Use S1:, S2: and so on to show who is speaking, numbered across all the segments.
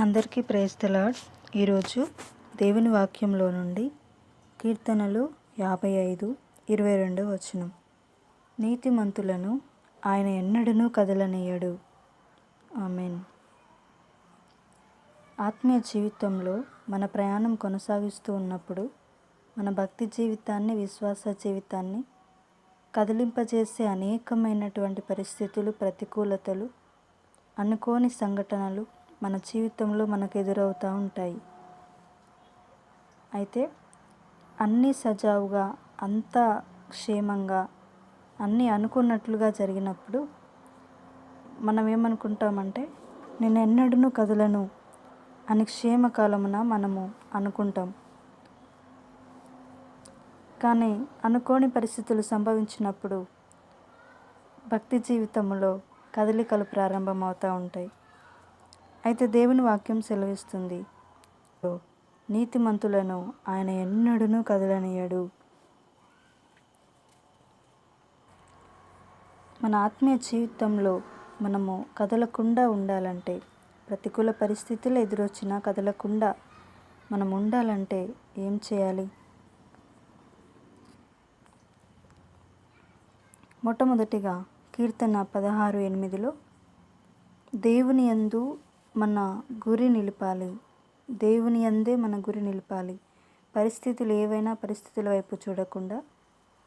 S1: అందరికీ ప్రేజ్ ఈరోజు దేవుని వాక్యంలో నుండి కీర్తనలు యాభై ఐదు ఇరవై రెండు వచనం. నీతిమంతులను ఆయన ఎన్నడనూ కదలనీయడు. ఆమెన్. ఆత్మీయ జీవితంలో మన ప్రయాణం కొనసాగిస్తూ ఉన్నప్పుడు మన భక్తి జీవితాన్ని విశ్వాస జీవితాన్ని కదిలింపజేసే అనేకమైనటువంటి పరిస్థితులు ప్రతికూలతలు అనుకోని సంఘటనలు మన జీవితంలో మనకు ఎదురవుతూ ఉంటాయి. అయితే అన్నీ సజావుగా అంతా క్షేమంగా అన్నీ అనుకున్నట్లుగా జరిగినప్పుడు మనం ఏమనుకుంటామంటే నేను ఎన్నడూ కదలను అని క్షేమకాలమున మనము అనుకుంటాం. కానీ అనుకోని పరిస్థితులు సంభవించినప్పుడు భక్తి జీవితంలో కదలికలు ప్రారంభమవుతూ ఉంటాయి. అయితే దేవుని వాక్యం సెలవిస్తుంది. నీతిమంతులను ఆయన ఎన్నడూ కదలనీయడు. మన ఆత్మీయ జీవితంలో మనము కదలకుండా ఉండాలంటే ప్రతికూల పరిస్థితులు ఎదురొచ్చినా కదలకుండా మనం ఉండాలంటే ఏం చేయాలి? మొట్టమొదటిగా కీర్తన పదహారు ఎనిమిదిలో దేవుని యందు మన గురి నిలపాలి. దేవుని అందే మన గురి నిలపాలి. పరిస్థితులు ఏవైనా పరిస్థితుల వైపు చూడకుండా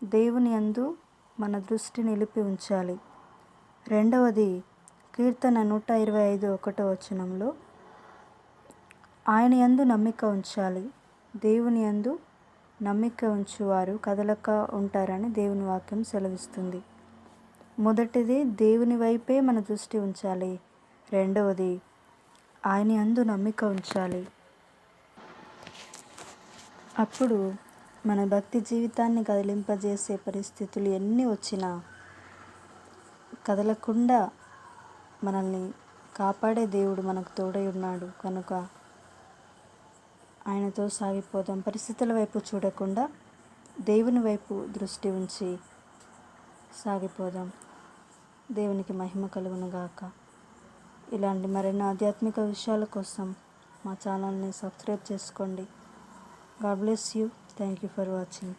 S1: దేవుని అందు మన దృష్టి నిలిపి ఉంచాలి. రెండవది కీర్తన నూట ఇరవై ఐదు ఒకటో వచనంలో ఆయన యందు నమ్మిక ఉంచాలి. దేవుని యందు నమ్మిక ఉంచువారు కదలక ఉంటారని దేవుని వాక్యం సెలవిస్తుంది. మొదటిది దేవుని వైపే మన దృష్టి ఉంచాలి. రెండవది ఆయన అందు నమ్మిక ఉంచాలి. అప్పుడు మన భక్తి జీవితాన్ని కదిలింపజేసే పరిస్థితులు ఎన్ని వచ్చినా కదలకుండా మనల్ని కాపాడే దేవుడు మనకు తోడై ఉన్నాడు. కనుక ఆయనతో సాగిపోదాం. పరిస్థితుల వైపు చూడకుండా దేవుని వైపు దృష్టి ఉంచి సాగిపోదాం. దేవునికి మహిమ కలుగునుగాక గాక. ఇలాంటి మరిన్ని ఆధ్యాత్మిక విషయాల కోసం మా ఛానల్ని సబ్స్క్రైబ్ చేసుకోండి. God bless you. Thank you for watching.